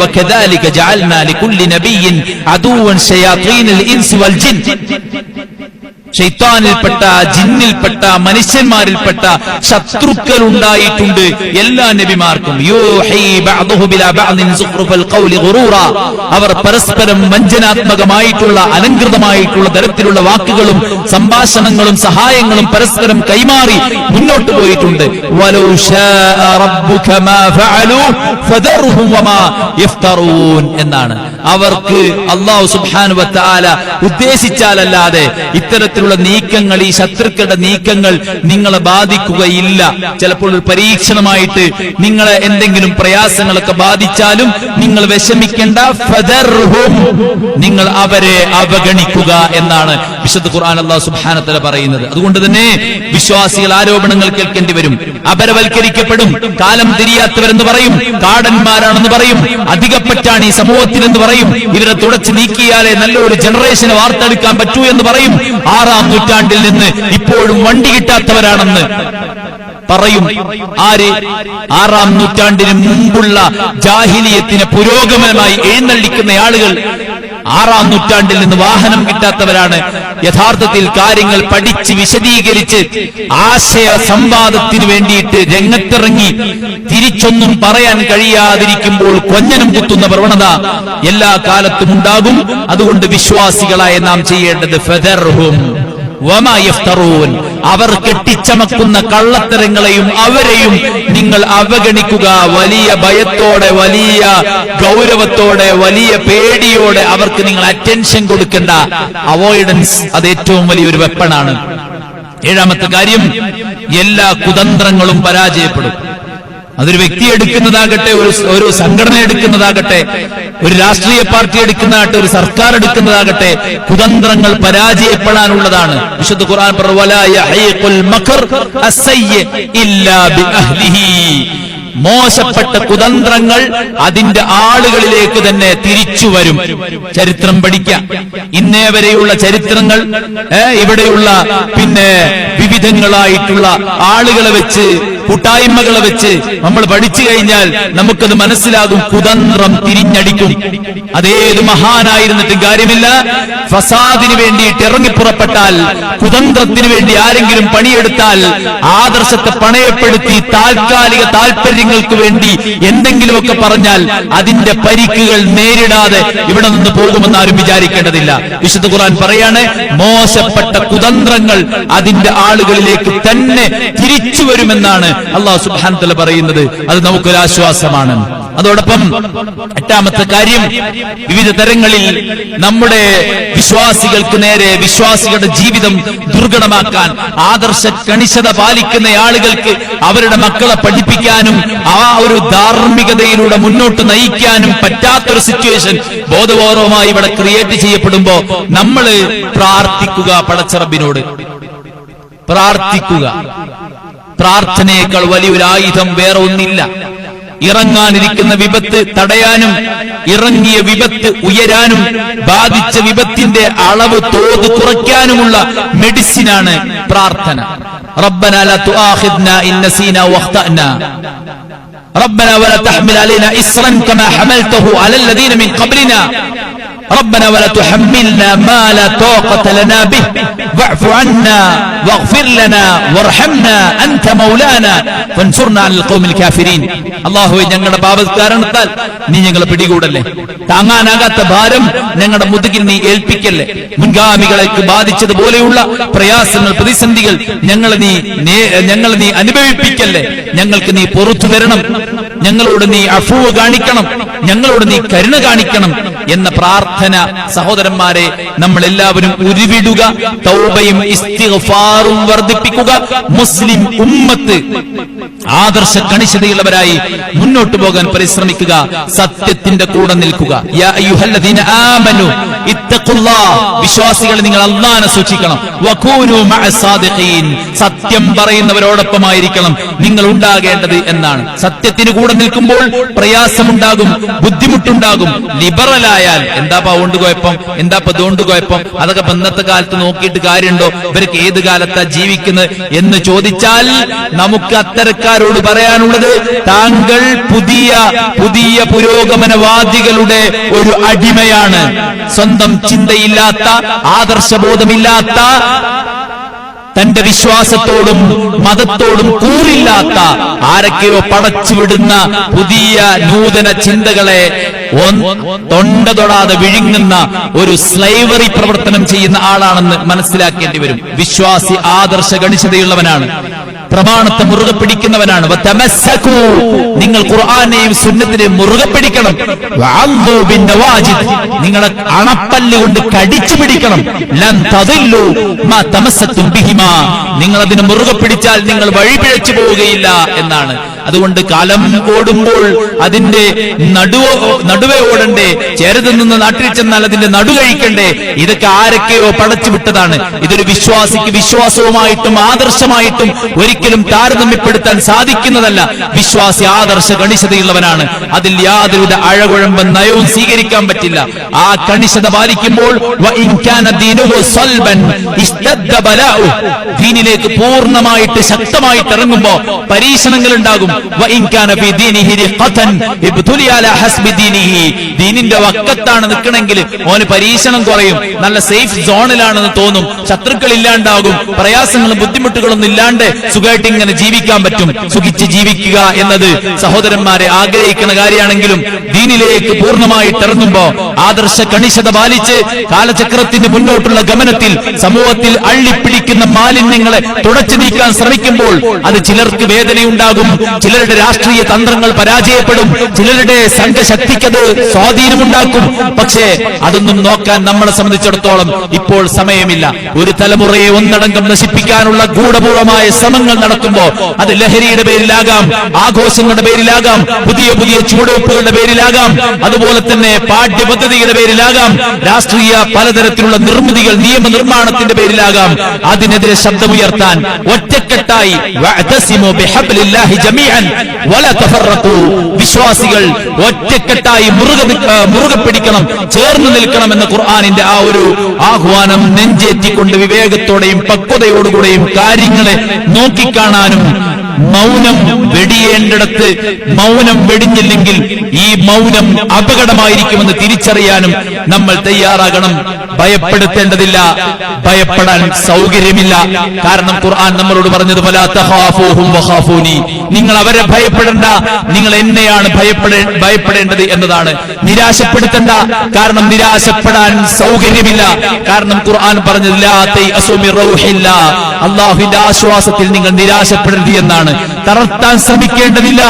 ഷെയ്ത്താനിൽപ്പെട്ട ജിന്നിൽപ്പെട്ട മനുഷ്യന്മാരിൽപ്പെട്ട ശത്രുക്കൾ ഉണ്ടായിട്ടുണ്ട് എല്ലാ നബിമാർക്കും. അവർ പരസ്പരം വഞ്ചനാത്മകമായിട്ടുള്ള അലങ്കൃതമായിട്ടുള്ള തരത്തിലുള്ള വാക്കുകളും സംഭാഷണങ്ങളും സഹായങ്ങളും പരസ്പരം കൈമാറി മുന്നോട്ട് പോയിട്ടുണ്ട്. എന്നാണ്. അവർക്ക് അള്ളാഹു സുബ്ഹാനഹു വ തആല ഉദ്ദേശിച്ചാലല്ലാതെ ഇത്തരത്തിലുള്ള നീക്കങ്ങൾ ഈ ശത്രുക്കളുടെ നീക്കങ്ങൾ നിങ്ങളെ ബാധിക്കുകയില്ല. ചിലപ്പോൾ ഒരു പരീക്ഷണമായിട്ട് നിങ്ങളെ എന്തെങ്കിലും പ്രയാസങ്ങളൊക്കെ ബാധിച്ചാലും നിങ്ങൾ വിഷമിക്കേണ്ട. നിങ്ങൾ അവരെ അവഗണിക്കുക എന്നാണ് വിശുദ്ധ ഖുർആൻ അള്ളാഹു സുബാനത്തല പറയുന്നത്. അതുകൊണ്ട് തന്നെ വിശ്വാസികൾ ആരോപണങ്ങൾ കേൾക്കേണ്ടി വരും. അപരവൽക്കരിക്കപ്പെടും. കാലം തിരിയാത്തവരെന്ന് പറയും. കാടന്മാരാണെന്ന് പറയും. അധികപ്പെട്ടാണ് ഈ സമൂഹത്തിൽ എന്ന് പറയും ഇവരെ തുടച്ചു നീക്കിയാലേ നല്ലൊരു ജനറേഷനെ വാർത്തെടുക്കാൻ പറ്റൂ എന്ന് പറയും. ആറാം നൂറ്റാണ്ടിൽ നിന്ന് ഇപ്പോഴും വണ്ടി കിട്ടാത്തവരാണെന്ന്. പറയും ആര് ആറാം നൂറ്റാണ്ടിന് മുമ്പുള്ള ജാഹിലിയത്തിന് പുരോഗമനമായി എഴുന്നള്ളിക്കുന്ന ആളുകൾ ആറാം നൂറ്റാണ്ടിൽ നിന്ന് വാഹനം കിട്ടാത്തവരാണ് യഥാർത്ഥത്തിൽ കാര്യങ്ങൾ പഠിച്ച് വിശദീകരിച്ച് ആശയ സംവാദത്തിന് വേണ്ടിയിട്ട് രംഗത്തിറങ്ങി തിരിച്ചൊന്നും പറയാൻ കഴിയാതിരിക്കുമ്പോൾ കൊഞ്ഞനം കുത്തുന്ന പ്രവണത എല്ലാ കാലത്തും ഉണ്ടാകും അതുകൊണ്ട് വിശ്വാസികളായ നാം ചെയ്യേണ്ടത് ഫെദർഹും വമാ യഫ്തറൂൻ. അവർ കെട്ടിച്ചമക്കുന്ന കള്ളത്തരങ്ങളെയും അവരെയും നിങ്ങൾ അവഗണിക്കുക. വലിയ ഭയത്തോടെ വലിയ ഗൗരവത്തോടെ വലിയ പേടിയോടെ അവർക്ക് നിങ്ങൾ അറ്റൻഷൻ കൊടുക്കേണ്ട. അവോയ്ഡൻസ് അത് ഏറ്റവും വലിയൊരു വെപ്പണാണ് ഏഴാമത്തെ കാര്യം എല്ലാ കുതന്ത്രങ്ങളും പരാജയപ്പെടും. അതൊരു വ്യക്തി എടുക്കുന്നതാകട്ടെ ഒരു ഒരു സംഘടന എടുക്കുന്നതാകട്ടെ ഒരു രാഷ്ട്രീയ പാർട്ടി എടുക്കുന്നതാകട്ടെ ഒരു സർക്കാർ എടുക്കുന്നതാകട്ടെ കുതന്ത്രങ്ങൾ പരാജയപ്പെടാനുള്ളതാണ്. വിശുദ്ധ ഖുർആൻ. മോശപ്പെട്ട കുതന്ത്രങ്ങൾ അതിന്റെ ആളുകളിലേക്ക് തന്നെ തിരിച്ചു വരും. ചരിത്രം പഠിക്കാം. ഇന്നേ വരെയുള്ള ചരിത്രങ്ങൾ ഇവിടെയുള്ള പിന്നെ വിവിധങ്ങളായിട്ടുള്ള ആളുകളെ വെച്ച് കൂട്ടായ്മകളെ വെച്ച് നമ്മൾ പഠിച്ചു കഴിഞ്ഞാൽ നമുക്കത് മനസ്സിലാകും. കുതന്ത്രം തിരിഞ്ഞടിക്കും. അതേത് മഹാനായിരുന്നിട്ടും കാര്യമില്ല. ഫസാദിന് വേണ്ടിയിട്ട് ഇറങ്ങിപ്പുറപ്പെട്ടാൽ കുതന്ത്രത്തിന് വേണ്ടി ആരെങ്കിലും പണിയെടുത്താൽ ആദർശത്തെ പണയപ്പെടുത്തി താൽക്കാലിക താല്പര്യങ്ങൾക്ക് വേണ്ടി എന്തെങ്കിലുമൊക്കെ പറഞ്ഞാൽ അതിന്റെ പരിക്കുകൾ നേരിടാതെ ഇവിടെ നിന്ന് പോകുമെന്ന് ആരും വിചാരിക്കേണ്ടതില്ല. വിശുദ്ധ ഖുർആൻ പറയാണ് മോശപ്പെട്ട കുതന്ത്രങ്ങൾ അതിന്റെ ആളുകളിലേക്ക് തന്നെ തിരിച്ചു വരുമെന്നാണ് അള്ളാഹു വ തആല പറയുന്നത് അത് നമുക്കൊരു ആശ്വാസമാണ്. അതോടൊപ്പം എട്ടാമത്തെ കാര്യം വിവിധ തരങ്ങളിൽ നമ്മുടെ വിശ്വാസികൾക്ക് നേരെ വിശ്വാസികളുടെ ജീവിതം ദുർഘടമാക്കാൻ ആദർശ കണിശത പാലിക്കുന്ന ആളുകൾക്ക് അവരുടെ മക്കളെ പഠിപ്പിക്കാനും ആ ഒരു ധാർമ്മികതയിലൂടെ മുന്നോട്ട് നയിക്കാനും പറ്റാത്തൊരു സിറ്റുവേഷൻ ബോധപൂർവമായി ഇവിടെ ക്രിയേറ്റ് ചെയ്യപ്പെടുമ്പോ നമ്മൾ പ്രാർത്ഥിക്കുക പടച്ചറബിനോട്. പ്രാർത്ഥിക്കുക. പ്രാർത്ഥനയേക്കാൾ വലിയൊരു ആയുധം വേറെ ഒന്നില്ല ഇറങ്ങാനിരിക്കുന്ന വിപത്ത് തടയാനും ഇറങ്ങിയ വിപത്ത് ഉയരാനും ബാധിച്ച വിപത്തിന്റെ അളവ് തോത് കുറയ്ക്കാനുമുള്ള മെഡിസിനാണ് പ്രാർത്ഥന റബ്ബന ലാ തുആഖിദ്നാ ഇൻ നസീനാ വഖ്തഅനാ ربنا ولا تحمل علينا إصرا كما حملته على الذين من قبلنا ربنا ولا تحملنا ما لا طاقة لنا به واعف عنا واغفر لنا وارحمنا أنت مولانا فانصرنا على القوم الكافرين الله ഞങ്ങളുടെ പാപകാരണത്താൽ നീ ഞങ്ങളെ പിടികൂടല്ലേ താങ്ങാനാകാത്ത ഭാരം ഞങ്ങളുടെ മുതുകിൽ നീ ഏൽപ്പിക്കല്ലേ മുൻഗാമികളേക്ക് ബാധിച്ചതുപോലെയുള്ള പ്രയാസങ്ങൾ പ്രതിസന്ധികൾ ഞങ്ങളെ നീ നേ- ഞങ്ങളെ നീ അനുഭവിപ്പിക്കല്ലേ ഞങ്ങൾക്ക് നീ പുറത്തു തരണം ഞങ്ങളോട് നീ അഫൂവ് കാണിക്കണം ഞങ്ങളോട് നീ കരുണ കാണിക്കണം എന്ന പ്രാർത്ഥന സഹോദരന്മാരെ നമ്മൾ എല്ലാവരും ഉരുവിടുക തൗബയും ഇസ്തിഗ്ഫാറും വർദ്ധിപ്പിക്കുക. മുസ്ലിം ഉമ്മത്ത് ആദർശ കണിശതയുള്ളവരായി മുന്നോട്ട് പോകാൻ പരിശ്രമിക്കുക സത്യത്തിന്റെ കൂടെ നിൽക്കുക. വിശ്വാസികളെ നിങ്ങൾ അള്ളാനെ സൂക്ഷിക്കണം. സത്യം പറയുന്നവരോടൊപ്പമായിരിക്കണം. നിങ്ങൾ ഉണ്ടാകേണ്ടത് എന്നാണ്. സത്യത്തിന് കൂടെ നിൽക്കുമ്പോൾ പ്രയാസമുണ്ടാകും ബുദ്ധിമുട്ടുണ്ടാകും. ലിബറൽ ആയാൽ എന്താപ്പാ കൊണ്ട് കുഴപ്പം? എന്താപ്പാ അതുകൊണ്ട് കുഴപ്പം? അതൊക്കെ ഇന്നത്തെ കാലത്ത് നോക്കിയിട്ട് കാര്യമുണ്ടോ? ഇവർക്ക് ഏത് കാലത്താ ജീവിക്കുന്നത് എന്ന് ചോദിച്ചാൽ നമുക്ക് അത്തരക്കാരോട് പറയാനുള്ളത് താങ്കൾ പുതിയ പുതിയ പുരോഗമനവാദികളുടെ ഒരു അടിമയാണ്. സ്വന്തം ചിന്തയില്ലാത്ത ആദർശബോധമില്ലാത്ത തന്റെ വിശ്വാസത്തോടും മതത്തോടും കൂറില്ലാത്ത ആരൊക്കെയോ പടച്ചുവിടുന്ന പുതിയ നൂതന ചിന്തകളെ തൊണ്ട തൊടാതെ വിഴുങ്ങുന്ന ഒരു സ്ലൈവറി പ്രവർത്തനം ചെയ്യുന്ന ആളാണെന്ന് മനസ്സിലാക്കേണ്ടി വരും. വിശ്വാസി ആദർശ ഗണിശതയുള്ളവനാണ്. പ്രമാണത്തെ മുറുകെ പിടിക്കുന്നവനാണ്. നിങ്ങൾ ഖുർആാനെയും സുന്നത്തിനെയും മുറുകെ പിടിക്കണം. നിങ്ങളെ അണപ്പല്ല് കൊണ്ട് കടിച്ചു പിടിക്കണം. നിങ്ങൾ അതിന് മുറുകെ പിടിച്ചാൽ നിങ്ങൾ വഴിപിഴച്ചു പോവുകയില്ല എന്നാണ്. അതുകൊണ്ട് കാലം ഓടുമ്പോൾ അതിന്റെ നടുവോ നടുവേ ഓടണ്ടേ. ചേരത് നിന്ന് നാട്ടിൽ ചെന്നാൽ അതിന്റെ നടു കഴിക്കണ്ടേ. ഇതൊക്കെ ആരൊക്കെയോ പടച്ചു വിട്ടതാണ്. ഇതൊരു വിശ്വാസിക്ക് വിശ്വാസവുമായിട്ടും ആദർശമായിട്ടും ഒരിക്കലും ഒരിക്കലും താരതമ്യപ്പെടുത്താൻ സാധിക്കുന്നതല്ല. വിശ്വാസി ആദർശ കണിശതയുള്ളവനാണ്. അതിൽ യാതൊരുവിധ അഴകുഴമ്പും നയവും സ്വീകരിക്കാൻ പറ്റില്ല. ആ കണിശത പാലിക്കുമ്പോൾ. ദീനിലേക്ക് പൂർണമായിട്ട് ശക്തമായിട്ട് ഇറങ്ങുമ്പോ പരീക്ഷണങ്ങൾ ഉണ്ടാകും. ദീനിന്റെ വക്കത്താണ് നിൽക്കണമെങ്കിൽ ഓന് പരീക്ഷണം കുറയും. നല്ല സേഫ് സോണിലാണെന്ന് തോന്നും. ശത്രുക്കൾ ഇല്ലാണ്ടാകും പ്രയാസങ്ങളും ബുദ്ധിമുട്ടുകളൊന്നും ഇല്ലാണ്ട് സുഖമായിട്ട് ഇങ്ങനെ ജീവിക്കാൻ പറ്റും. സുഖിച്ച് ജീവിക്കുക എന്നത് സഹോദരന്മാരെ ആഗ്രഹിക്കുന്ന കാര്യമാണെങ്കിലും ദീനിലേക്ക് പൂർണമായിട്ട് ഇറങ്ങുമ്പോ ആദർശ കണിശത പാലിച്ച് കാലചക്രത്തിന്റെ മുന്നോട്ടുള്ള ഗമനത്തിൽ സമൂഹത്തിൽ അള്ളിപ്പിടിക്കുന്ന മാലിന്യങ്ങളെ തുടച്ചു നീക്കാൻ ശ്രമിക്കുമ്പോൾ അത് ചിലർക്ക് വേദനയുണ്ടാകും. ചിലരുടെ രാഷ്ട്രീയ തന്ത്രങ്ങൾ പരാജയപ്പെടും. ചിലരുടെ സംഘശക്തിക്കത് സ്വാധീനമുണ്ടാക്കും. പക്ഷേ അതൊന്നും നോക്കാൻ നമ്മളെ സംബന്ധിച്ചിടത്തോളം ഇപ്പോൾ സമയമില്ല. ഒരു തലമുറയെ ഒന്നടങ്കം നശിപ്പിക്കാനുള്ള ഗൂഢപൂർവമായ ശ്രമങ്ങൾ നടത്തുമ്പോ അത് ലഹരിയുടെ പേരിലാകാം ആഘോഷങ്ങളുടെ പേരിലാകാം പുതിയ പുതിയ ചുവടുവെപ്പുകളുടെ പേരിലാകാം അതുപോലെ തന്നെ പാഠ്യപദ്ധതിയുടെ പേരിലാകാം രാഷ്ട്രീയ പലതരത്തിലുള്ള നിർമ്മിതികൾ നിയമനിർമ്മാണത്തിന്റെ പേരിലാകാം അതിനെതിരെ ശബ്ദമുയർത്താൻ ഒറ്റക്കെട്ടായി. വിശ്വാസികൾ ഒറ്റക്കെട്ടായി മുറുകെ പിടിക്കണം ചേർന്ന് നിൽക്കണം എന്ന ഖുർആാനിന്റെ ആ ഒരു ആഹ്വാനം നെഞ്ചേറ്റിക്കൊണ്ട് വിവേകത്തോടെയും പക്വതയോടുകൂടെയും കാര്യങ്ങളെ നോക്കിക്കാണാനും മൗനം വെടിയേണ്ടിടത്ത് മൗനം വെടിഞ്ഞില്ലെങ്കിൽ ഈ മൗനം അപകടമായിരിക്കുമെന്ന് തിരിച്ചറിയാനും നമ്മൾ തയ്യാറാകണം. ഭയപ്പെടുത്തേണ്ടതില്ല. ഭയപ്പെടാൻ സൗകര്യമില്ല. കാരണം ഖുർആൻ നമ്മളോട് പറഞ്ഞത്. നിങ്ങൾ അവരെ ഭയപ്പെടേണ്ട. നിങ്ങൾ എന്നെയാണ് ഭയപ്പെടേ ഭയപ്പെടേണ്ടത് എന്നതാണ്. നിരാശപ്പെടുത്തേണ്ട. കാരണം നിരാശപ്പെടാൻ സൗകര്യമില്ല. കാരണം ഖുർആൻ പറഞ്ഞത് "ലാ തൈഅസു മിർ അള്ളാഹുവിന്റെ ആശ്വാസത്തിൽ നിങ്ങൾ നിരാശപ്പെടരുത് എന്നാണ്. തളർത്താൻ ശ്രമിക്കേണ്ടതില്ല.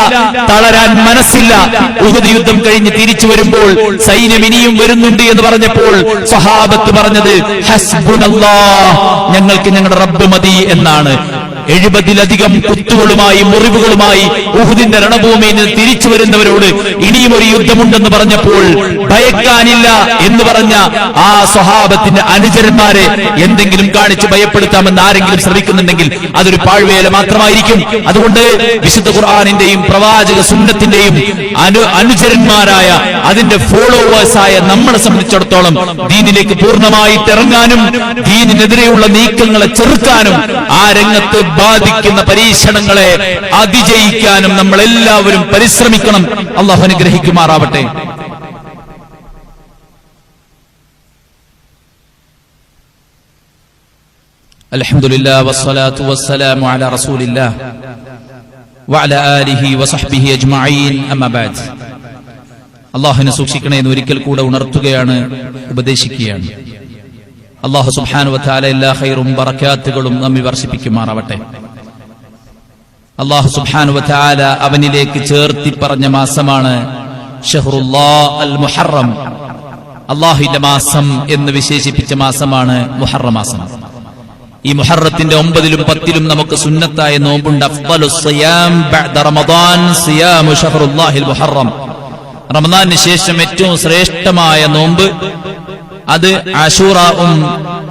തളരാൻ മനസ്സില്ല. ഉഹുദ് യുദ്ധം കഴിഞ്ഞ് തിരിച്ചു വരുമ്പോൾ സൈന്യം ഇനിയും വരുന്നുണ്ട് എന്ന് പറഞ്ഞപ്പോൾ സഹാബത്ത് പറഞ്ഞത് ഞങ്ങൾക്ക് ഞങ്ങളുടെ റബ്ബ് മതി എന്നാണ്. എഴുപതിലധികം കുത്തുകളുമായി മുറിവുകളുമായി ഉഹുദിന്റെ രണഭൂമിയിൽ നിന്ന് തിരിച്ചു വരുന്നവരോട് ഇനിയും ഒരു യുദ്ധമുണ്ടെന്ന് പറഞ്ഞപ്പോൾ ഭയക്കാനില്ല എന്ന് പറഞ്ഞ ആ സ്വഹാബത്തിന്റെ അനുചരന്മാരെ എന്തെങ്കിലും കാണിച്ച് ഭയപ്പെടുത്താമെന്ന് ആരെങ്കിലും ശ്രമിക്കുന്നുണ്ടെങ്കിൽ അതൊരു പാഴ്വേല മാത്രമായിരിക്കും. അതുകൊണ്ട് വിശുദ്ധ ഖുർആാനിന്റെയും പ്രവാചക സുന്നത്തിന്റെയും അനു അനുചരന്മാരായ അതിന്റെ ഫോളോവേഴ്സായ നമ്മളെ സംബന്ധിച്ചിടത്തോളം ദീനിലേക്ക് പൂർണമായിട്ട് ഇറങ്ങാനും ദീനിനെതിരെയുള്ള നീക്കങ്ങളെ ചെറുക്കാനും ആ രംഗത്ത് ബാധിക്കുന്ന പരീക്ഷണങ്ങളെ അതിജയിക്കാനും നമ്മൾ എല്ലാവരും പരിശ്രമിക്കണം. അള്ളാഹു അനുഗ്രഹിക്കുമാറാവട്ടെ. الحمد لله والصلاة والسلام على رسول الله وعلى آله وصحبه أجمعين أما بعد അള്ളാഹുവിനെ സൂക്ഷിക്കണേ എന്ന് ഒരിക്കൽ കൂടെ ഉണർത്തുകയാണ് ഉപദേശിക്കുകയാണ് അള്ളാഹു സുബ്ഹാനു വതാല എല്ലാ ഖൈറും ബറക്കാത്തുകളും നമ്മിൽ വർഷിപ്പിക്കുമാറാവട്ടെ അള്ളാഹു സുബ്ഹാനു വതാല അവനിലേക്ക് ചേർത്തി പറഞ്ഞ മാസമാണ് ഷഹ്റുല്ലാ അൽ മുഹറം അള്ളാഹുവിന്റെ മാസം എന്ന് വിശേഷിപ്പിച്ച മാസമാണ് മുഹറം മാസം ഈ മുഹറത്തിന്റെ ഒമ്പതിലും പത്തിലും നമുക്ക് സുന്നത്തായ നോമ്പുണ്ട്. റമദാനു ശേഷം ഏറ്റവും ശ്രേഷ്ഠമായ നോമ്പ് അത് ആഷൂറാവും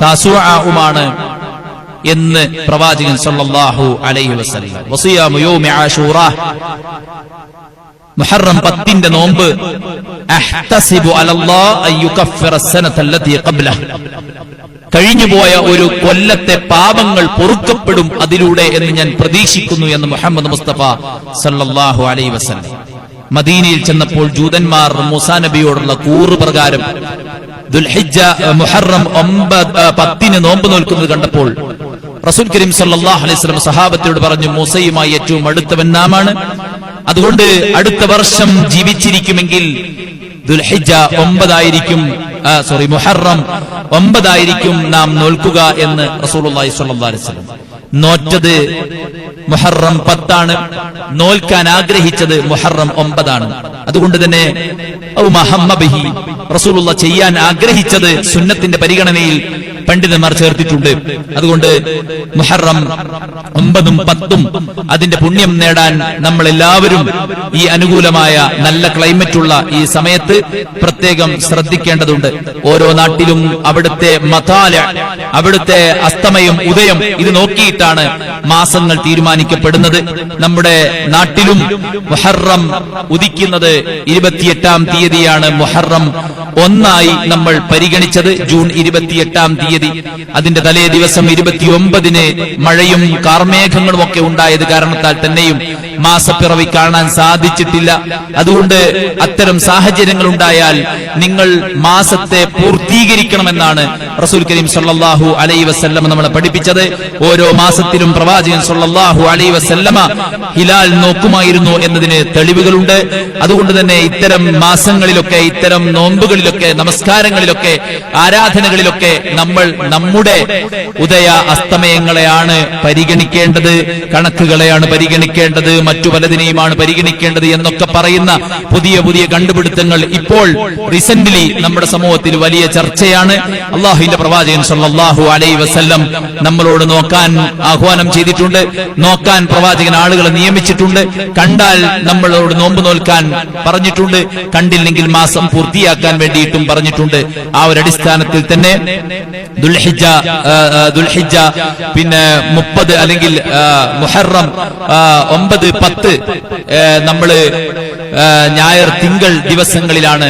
താസുആവുമാണ് എന്ന് പ്രവാചകൻ സല്ലല്ലാഹു അലൈഹി വസല്ലം. വസിയാമു യൗമി ആഷൂറ. മുഹറം പത്തിന്റെ നോമ്പ് അഹ്തസിബു അലല്ലാഹ് അൻ യുകഫിറ അസ്സനത ഖബ്ലഹ്. കഴിഞ്ഞുപോയ ഒരു കൊല്ലത്തെ പാപങ്ങൾ പൊറുക്കപ്പെടും അതിലൂടെ എന്ന് ഞാൻ പ്രതീക്ഷിക്കുന്നു എന്ന് മുഹമ്മദ് മുസ്തഫ സല്ലാഹു അലൈ വസല്ലം. മദീനയിൽ ചെന്നപ്പോൾ ജൂതന്മാർ മുസാ നബിയോടുള്ള കൂറ് പ്രകാരം ദുൽഹിജ്ജ മുഹറം ഒമ്പത് പത്തിന് നോമ്പ് നോൽക്കുന്നത് കണ്ടപ്പോൾ റസൂൽ കരീം സല്ലല്ലാഹു അലൈഹി വസല്ലം സഹാബത്തോട് പറഞ്ഞു മൂസയുമായി ഏറ്റവും അടുത്തവൻ നാമാണ്. അതുകൊണ്ട് അടുത്ത വർഷം ജീവിച്ചിരിക്കുമെങ്കിൽ ദുൽഹിജ ഒമ്പതായിരിക്കും സോറി മുഹറം ഒമ്പതായിരിക്കും നാം നോൽക്കുക എന്ന് അലൈഹി വസല്ലം നോറ്റത് മുഹറം പത്താണ്. നോൽക്കാൻ ആഗ്രഹിച്ചത് മുഹറം ഒമ്പതാണ്. അതുകൊണ്ട് തന്നെ റസൂലുള്ള ചെയ്യാൻ ആഗ്രഹിച്ചത് സുന്നത്തിന്റെ പരിഗണനയിൽ പണ്ഡിതന്മാർ ചേർത്തിട്ടുണ്ട്. അതുകൊണ്ട് മുഹറം ഒമ്പതും പത്തും അതിന്റെ പുണ്യം നേടാൻ നമ്മൾ എല്ലാവരും ഈ അനുകൂലമായ നല്ല ക്ലൈമറ്റുള്ള ഈ സമയത്ത് പ്രത്യേകം ശ്രദ്ധിക്കേണ്ടതുണ്ട്. ഓരോ നാട്ടിലും അവിടുത്തെ മതാല അവിടുത്തെ അസ്തമയം ഉദയം ഇത് നോക്കിയിട്ടാണ് മാസങ്ങൾ തീരുമാനിക്കപ്പെടുന്നത്. നമ്മുടെ നാട്ടിലും മുഹറം ഉദിക്കുന്നത് ഇരുപത്തിയെട്ടാം തീയതിയാണ് മുഹറം. ഒന്നായി നമ്മൾ പരിഗണിച്ചത് ജൂൺ ഇരുപത്തിയെട്ടാം തീയതി. അതിന്റെ തലേ ദിവസം ഇരുപത്തിയൊമ്പതിന് മഴയും കാർമേഘങ്ങളും ഒക്കെ ഉണ്ടായത് കാരണത്താൽ തന്നെയും മാസപ്പിറവി കാണാൻ സാധിച്ചിട്ടില്ല. അതുകൊണ്ട് അത്തരം സാഹചര്യങ്ങൾ ഉണ്ടായാൽ നിങ്ങൾ മാസത്തെ പൂർത്തീകരിക്കണമെന്നാണ് റസൂൽ കരീം സല്ലാഹു അലൈ വസല്ലമ നമ്മളെ പഠിപ്പിച്ചത്. ഓരോ മാസത്തിലും പ്രവാചകൻ സല്ലാഹു അലൈ വസല്ലമ ഹിലാൽ നോക്കുമായിരുന്നു എന്നതിന് തെളിവുകളുണ്ട്. അതുകൊണ്ട് തന്നെ ഇത്തരം മാസങ്ങളിലൊക്കെ ഇത്തരം നോമ്പുകളിലൊക്കെ നമസ്കാരങ്ങളിലൊക്കെ ആരാധനകളിലൊക്കെ നമ്മൾ നമ്മുടെ ഉദയ അസ്തമയങ്ങളെയാണ് പരിഗണിക്കേണ്ടത് കണക്കുകളെയാണ് പരിഗണിക്കേണ്ടത് മറ്റു പലതിനെയുമാണ് പരിഗണിക്കേണ്ടത് എന്നൊക്കെ പറയുന്ന പുതിയ പുതിയ കണ്ടുപിടുത്തങ്ങൾ ഇപ്പോൾ റീസെന്റ്ലി നമ്മുടെ സമൂഹത്തിൽ വലിയ ചർച്ചയാണ്. അള്ളാഹുവിന്റെ പ്രവാചകൻ സല്ലല്ലാഹു അലൈ വസ്ല്ലം നമ്മളോട് നോക്കാൻ ആഹ്വാനം ചെയ്തിട്ടുണ്ട്. നോക്കാൻ പ്രവാചകൻ ആളുകളെ നിയമിച്ചിട്ടുണ്ട്. കണ്ടാൽ നമ്മളോട് നോമ്പ് നോൽക്കാൻ പറഞ്ഞിട്ടുണ്ട്. കണ്ടില്ലെങ്കിൽ മാസം പൂർത്തിയാക്കാൻ വേണ്ടിയിട്ടും പറഞ്ഞിട്ടുണ്ട്. ആ ഒരു അടിസ്ഥാനത്തിൽ തന്നെ ദുൽഹിജ ദുൽഹിജ പിന്നെ മുപ്പത് അല്ലെങ്കിൽ മുഹറം ഒമ്പത് പത്ത് നമ്മൾ ഞായർ തിങ്കൾ ദിവസങ്ങളിലാണ്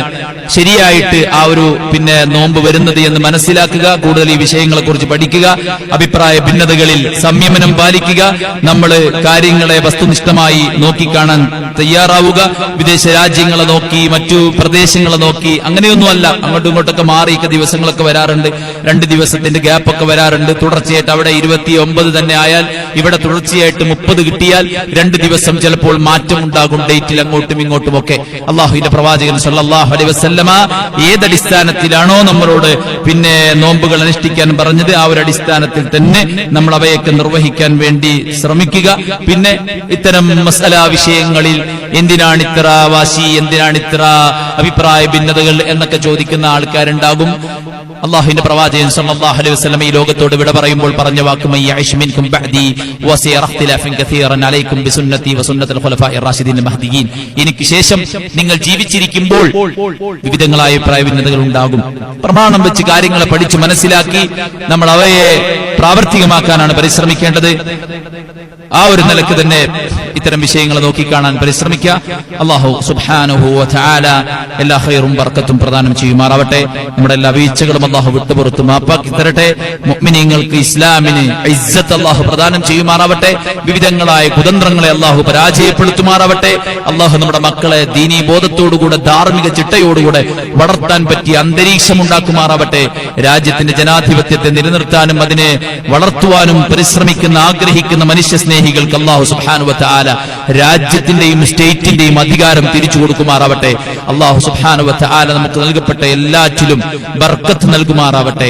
ശരിയായിട്ട് ആ ഒരു പിന്നെ നോമ്പ് വരുന്നത് എന്ന് മനസ്സിലാക്കുക കൂടുതൽ ഈ വിഷയങ്ങളെ കുറിച്ച് പഠിക്കുക അഭിപ്രായ ഭിന്നതകളിൽ സംയമനം പാലിക്കുക നമ്മൾ കാര്യങ്ങളെ വസ്തുനിഷ്ഠമായി നോക്കിക്കാണാൻ തയ്യാറാവുക. വിദേശ രാജ്യങ്ങളെ നോക്കി മറ്റു പ്രദേശങ്ങളെ നോക്കി. അങ്ങനെയൊന്നുമല്ല. അങ്ങോട്ടും ഇങ്ങോട്ടൊക്കെ മാറിയൊക്കെ ദിവസങ്ങളൊക്കെ വരാറുണ്ട്. രണ്ട് ദിവസത്തിന്റെ ഗ്യാപ്പ് ഒക്കെ വരാറുണ്ട്. തുടർച്ചയായിട്ട് അവിടെ ഇരുപത്തി ഒമ്പത് തന്നെ ആയാൽ ഇവിടെ തുടർച്ചയായിട്ട് മുപ്പത് കിട്ടിയാൽ രണ്ട് ദിവസം ചിലപ്പോൾ മാറ്റം ഉണ്ടാകും ഡേറ്റിൽ അങ്ങോട്ടും ഇങ്ങോട്ടും ഒക്കെ. അള്ളാഹുവിന്റെ പ്രവാചകൻ സല്ലല്ലാഹു അലൈഹി വസല്ലമ ഏതടിസ്ഥാനത്തിലാണോ നമ്മളോട് പിന്നെ നോമ്പുകൾ അനുഷ്ഠിക്കാൻ പറഞ്ഞത്? ആ ഒരു അടിസ്ഥാനത്തിൽ തന്നെ നമ്മൾ അവയൊക്കെ നിർവഹിക്കാൻ വേണ്ടി ശ്രമിക്കുക. പിന്നെ ഇത്തരം മസല വിഷയങ്ങളിൽ എന്തിനാണ് ഇത്ര വാശി? എന്തിനാണ് ഇത്ര അഭിപ്രായ ഭിന്നതകൾ എന്നൊക്കെ ചോദിക്കുന്ന ആൾക്കാരുണ്ടാകും. അള്ളാഹുവിന്റെ പ്രവാചകൻ സല്ലല്ലാഹു അലൈഹി വസല്ലം ഈ ലോകത്തോട് വിട പറയുമ്പോൾ പറഞ്ഞ വാക്ക് മിൻകും ബഅദി വസയറ ഇഖ്തിലാഫൻ കസീറൻ അലൈക്കും ബിസുന്നതി വസുന്നത്തിൽ ഖുലഫാഇർ റാഷിദീൻ മഹ്ദിയീൻ. എനിക്ക് ശേഷം നിങ്ങൾ ജീവിച്ചിരിക്കുമ്പോൾ വിവിധങ്ങളായ അഭിപ്രായ ഭിന്നതകൾ ഉണ്ടാകും. പ്രമാണം വെച്ച് കാര്യങ്ങളെ പഠിച്ചു മനസ്സിലാക്കി നമ്മൾ അവയെ പ്രാവർത്തികമാക്കാനാണ് പരിശ്രമിക്കേണ്ടത്. ആ ഒരു നിലയ്ക്ക് തന്നെ ഇത്തരം വിഷയങ്ങൾ നോക്കിക്കാണാൻ പരിശ്രമിക്കുക. അള്ളാഹു തആല എല്ലാ ഹൈറും വർക്കത്തും പ്രദാനം ചെയ്യുമാറാവട്ടെ. നമ്മുടെ എല്ലാ വീഴ്ചകളും അള്ളാഹു വിട്ടുപുറത്ത് മാപ്പാക്കി തരട്ടെ. മുഅ്മിനീങ്ങൾക്ക് ഇസ്ലാമിന് ഇസ്സത്ത് അള്ളാഹു പ്രദാനം ചെയ്യുമാറാവട്ടെ. വിവിധങ്ങളായ കുതന്ത്രങ്ങളെ അള്ളാഹു പരാജയപ്പെടുത്തുമാറാവട്ടെ. അള്ളാഹു നമ്മുടെ മക്കളെ ദീനീ ബോധത്തോടുകൂടെ ധാർമ്മിക ചിട്ടയോടുകൂടെ വളർത്താൻ പറ്റിയ അന്തരീക്ഷം ഉണ്ടാക്കുമാറാവട്ടെ രാജ്യത്തിന്റെ ജനാധിപത്യത്തെ നിലനിർത്താനും അതിനെ വളർത്തുവാനും പരിശ്രമിക്കുന്ന ആഗ്രഹിക്കുന്ന മനുഷ്യ സ്നേഹികൾക്ക് അള്ളാഹു ആല രാജ്യത്തിന്റെയും സ്റ്റേറ്റിന്റെയും അധികാരം തിരിച്ചു കൊടുക്കുമാറാവട്ടെ. അള്ളാഹു ആല നമുക്ക് നൽകപ്പെട്ട എല്ലാറ്റിലും ബർക്കത്ത് നൽകുമാറാവട്ടെ.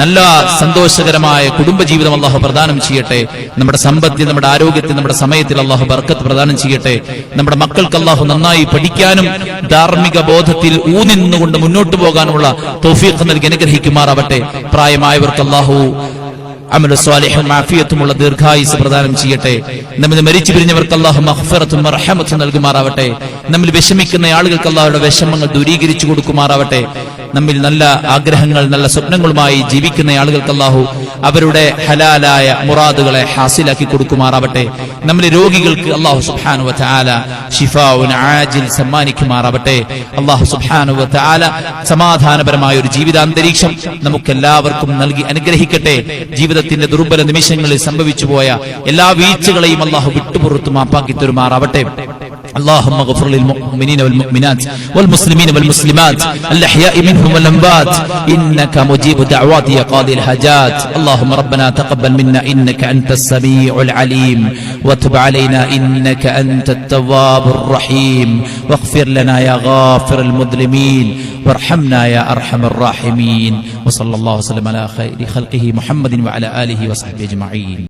നല്ല സന്തോഷകരമായ കുടുംബജീവിതം അള്ളാഹു പ്രദാനം ചെയ്യട്ടെ. നമ്മുടെ സമ്പത്തിൽ നമ്മുടെ ആരോഗ്യത്തിൽ നമ്മുടെ സമയത്തിൽ അള്ളാഹു ബർക്കത്ത് പ്രദാനം ചെയ്യട്ടെ. നമ്മുടെ മക്കൾക്ക് അള്ളാഹു നന്നായി പഠിക്കാനും ധാർമ്മിക ബോധത്തിൽ ഊന്നി നിന്നുകൊണ്ട് മുന്നോട്ട് പോകാനുമുള്ള തോഫീഖ് നൽകി അനുഗ്രഹിക്കുമാറാവട്ടെ. പ്രായമായവർക്ക് അള്ളാഹു അമല സ്വാലിഹും ആഫിയത്തുമുള്ള ദീർഘായുസ് പ്രദാനം ചെയ്യട്ടെ. നമ്മൾ മരിച്ചു പിരിഞ്ഞവർക്ക് അള്ളാഹു മഹ്ഫറത്തും റഹമത്തും നൽകുമാറാവട്ടെ. നമ്മൾ വിഷമിക്കുന്ന ആളുകൾക്ക് അള്ളാഹുടെ വിഷമങ്ങൾ ദൂരീകരിച്ചു കൊടുക്കുമാറാവട്ടെ. നമ്മിൽ നല്ല ആഗ്രഹങ്ങൾ നല്ല സ്വപ്നങ്ങളുമായി ജീവിക്കുന്ന ആളുകൾക്ക് അള്ളാഹു അവരുടെ ഹലാലായ മുറാദുകളെ ഹാസിലാക്കി കൊടുക്കുമാറാവട്ടെ. നമ്മുടെ രോഗികൾക്ക് അള്ളാഹു സുബ്ഹാനു വതആല ഷിഫാഉൻ ആജിൽ സമ്മാനിക്കുമാറാവട്ടെ. അള്ളാഹു വതആല സമാധാനപരമായ ഒരു ജീവിതാന്തരീക്ഷം നമുക്കെല്ലാവർക്കും നൽകി അനുഗ്രഹിക്കട്ടെ. ജീവിതത്തിന്റെ ദുർബല നിമിഷങ്ങളിൽ സംഭവിച്ചു പോയ എല്ലാ വീഴ്ചകളെയും അള്ളാഹു വിട്ടുപുറത്തു മാപ്പാക്കി തരുമാറാവട്ടെ. اللهم اغفر للمؤمنين والمؤمنات والمسلمين والمسلمات الأحياء منهم والأموات إنك مجيب دعوات يا قاضي الحاجات اللهم ربنا تقبل منا إنك أنت السميع العليم وتب علينا إنك أنت التواب الرحيم واغفر لنا يا غافر المظلمين وارحمنا يا أرحم الراحمين وصلى الله وسلم على خير خلقه محمد وعلى آله وصحبه أجمعين